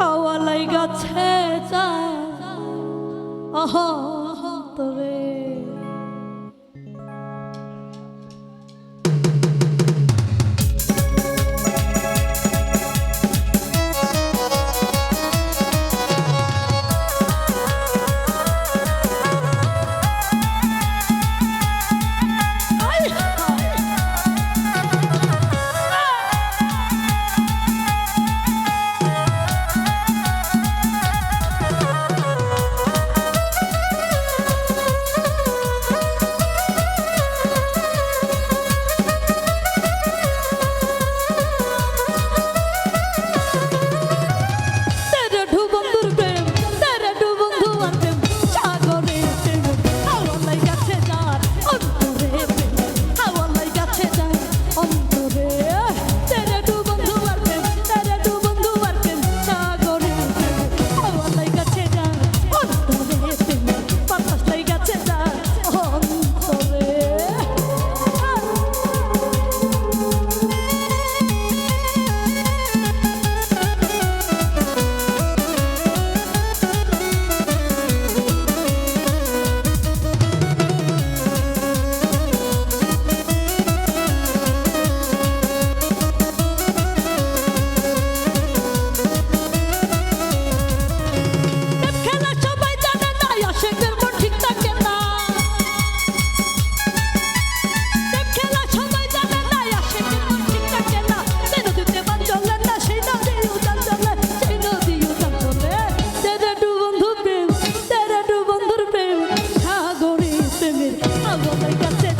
হাওয়ালাই গাছে যায় আহ তরে dove